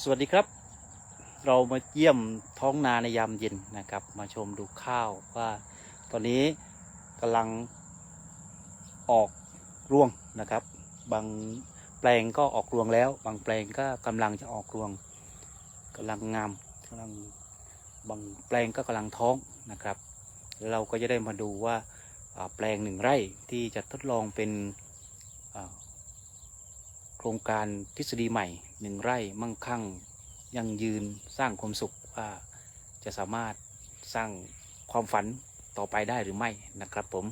สวัสดีครับ เรามาเยี่ยมท้องนาในยามเย็นนะครับ มาชมดูข้าวว่า ตอนนี้กำลังออกรวงนะครับ บางแปลงก็ออกรวงแล้ว บางแปลงก็กำลังจะออกรวงกำลังงามกำลังบางแปลงก็กำลังท้องนะครับแล้วเราก็จะได้มาดูว่าแปลงหนึ่งไร่ที่จะทดลองเป็น ครงการทฤษฎีใหม่หนึ่งไร่มั่งคั่งยังยืนสร้างความสุขว่าจะสามารถสร้างความฝันต่อไปได้หรือไม่นะครับผม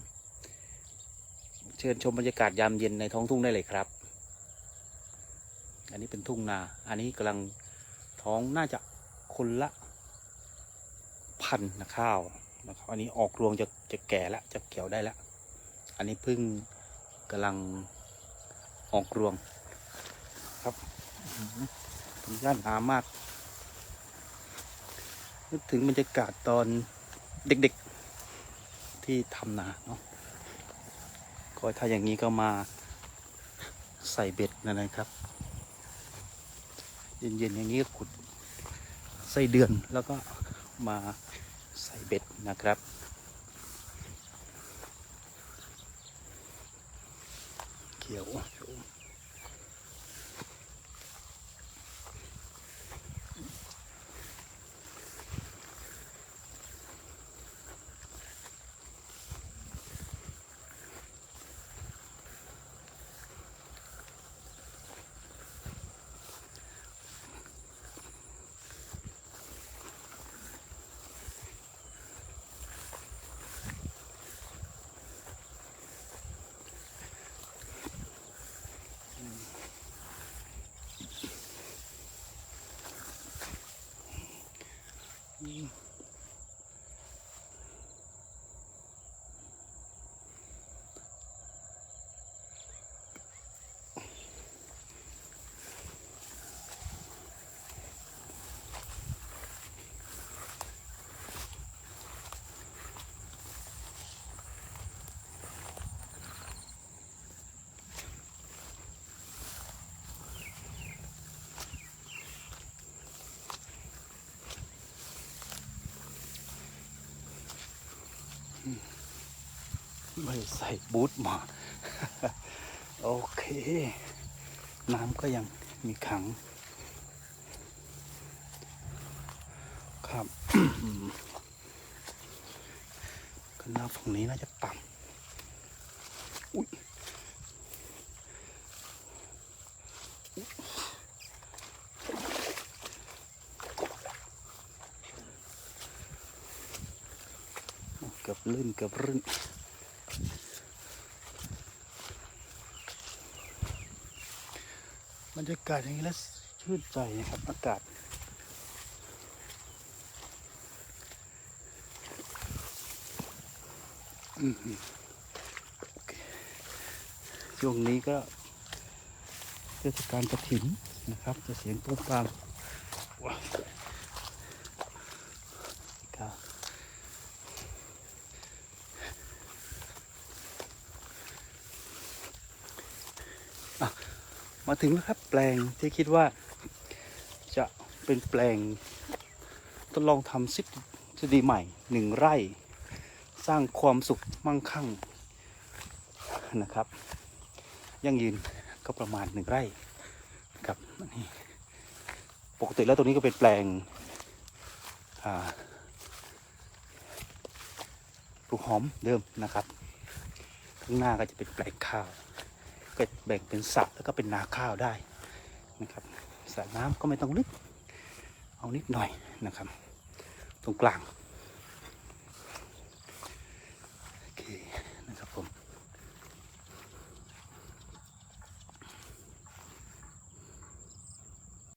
เชิญชมบรรยากาศยามเย็นในท้องทุ่งได้เลยครับ อันนี้เป็นทุ่งนา อันนี้กำลังท้องน่าจะคนละพันนะข้าวนะครับอันนี้ออกรวงจะจะแก่แล้วจะเขียวได้แล้ว อันนี้พิ่งกำลังออกรวง ครับผมย่านหามาก นึกถึงบรรยากาศตอนเด็กๆที่ทำนาเนาะก็ถ้าอย่างนี้ก็มาใส่เบ็ดนะนะครับ เย็นๆอย่างนี้ก็ขุดใส่เดือนแล้วก็มาใส่เบ็ดนะครับเขียว Mm-hmm. ไม่ใส่บูทมาโอเค น้ำก็ยังมีขัง ครับก็น้ำฝั่งนี้น่าจะต่ำอุ้ยเกือบลื่นเกือบลื่นบรรยากาศอย่างนี้แล้วชื่นใจนะครับอากาศช่วงนี้ก็เทศกาลกระถินนะครับ จะเสียงโป๊กปางว้าวครับอะ มาถึงแล้วครับแปลงที่คิดว่าจะเป็นแปลงทดลองทำซิทฤษฎีใหม่หนึ่งไร่ สร้างความสุขมั่งคั่งนะครับ ยั่งยืนก็ประมาณหนึ่งไร่ครับนนี้ปกติแล้วตรงนี้ก็เป็นแปลงปลูกหอมเดิมนะครับ ข้างหน้าก็จะเป็นแปลงข้าว ก็แบ่งเป็นสระแล้วก็เป็นนาข้าวได้นะครับสระน้ำก็ไม่ต้องลึกเอานิดหน่อยนะครับ ตรงกลาง